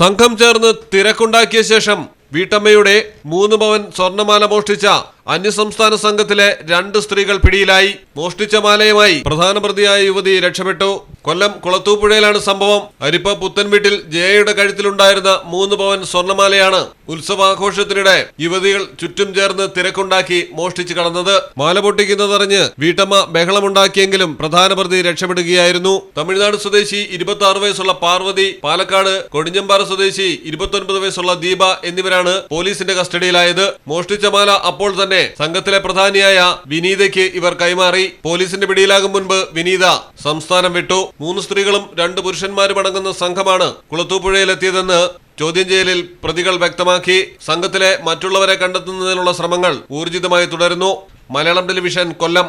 സംഘം ചേർന്ന് തിരക്കുണ്ടാക്കിയ ശേഷം വീട്ടമ്മയുടെ മൂന്ന് പവൻ സ്വർണമാല മോഷ്ടിച്ച അന്യസംസ്ഥാന സംഘത്തിലെ രണ്ട് സ്ത്രീകൾ പിടിയിലായി. മോഷ്ടിച്ച മാലയുമായി പ്രധാന പ്രതിയായ യുവതി രക്ഷപ്പെട്ടു. കൊല്ലം കുളത്തൂപ്പുഴയിലാണ് സംഭവം. അരിപ്പ പുത്തൻ വീട്ടിൽ ജയയുടെ കഴുത്തിലുണ്ടായിരുന്ന മൂന്ന് പവൻ സ്വർണമാലയാണ് ഉത്സവാഘോഷത്തിനിടെ യുവതികൾ ചുറ്റും ചേർന്ന് തിരക്കുണ്ടാക്കി മോഷ്ടിച്ചു കടന്നത് മാല പൊട്ടിക്കുന്നതറിഞ്ഞ് വീട്ടമ്മ ബഹളമുണ്ടാക്കിയെങ്കിലും പ്രധാന പ്രതി രക്ഷപ്പെടുകയായിരുന്നു. തമിഴ്നാട് സ്വദേശി ഇരുപത്തി ആറ് വയസ്സുള്ള പാർവതി പാലക്കാട് കൊടിഞ്ഞമ്പാറ സ്വദേശി ഇരുപത്തൊൻപത് വയസ്സുള്ള ദീപ എന്നിവരാണ് പോലീസിന്റെ കസ്റ്റഡിയിലായത്. മോഷ്ടിച്ച മാല അപ്പോൾ തന്നെ സംഘത്തിലെ പ്രധാനിയായ വിനീതയ്ക്ക് ഇവർ കൈമാറി. പോലീസിന്റെ പിടിയിലാകും മുൻപ് വിനീത സംസ്ഥാനം വിട്ടു. മൂന്ന് സ്ത്രീകളും രണ്ട് പുരുഷന്മാരും അടങ്ങുന്ന സംഘമാണ് കുളത്തൂപ്പുഴയിലെത്തിയതെന്ന് ചോദ്യം ചെയ്യലിൽ പ്രതികൾ വ്യക്തമാക്കി. സംഘത്തിലെ മറ്റുള്ളവരെ കണ്ടെത്തുന്നതിനുള്ള ശ്രമങ്ങൾ ഊർജിതമായി തുടരുന്നു. Malayalam television Kollam.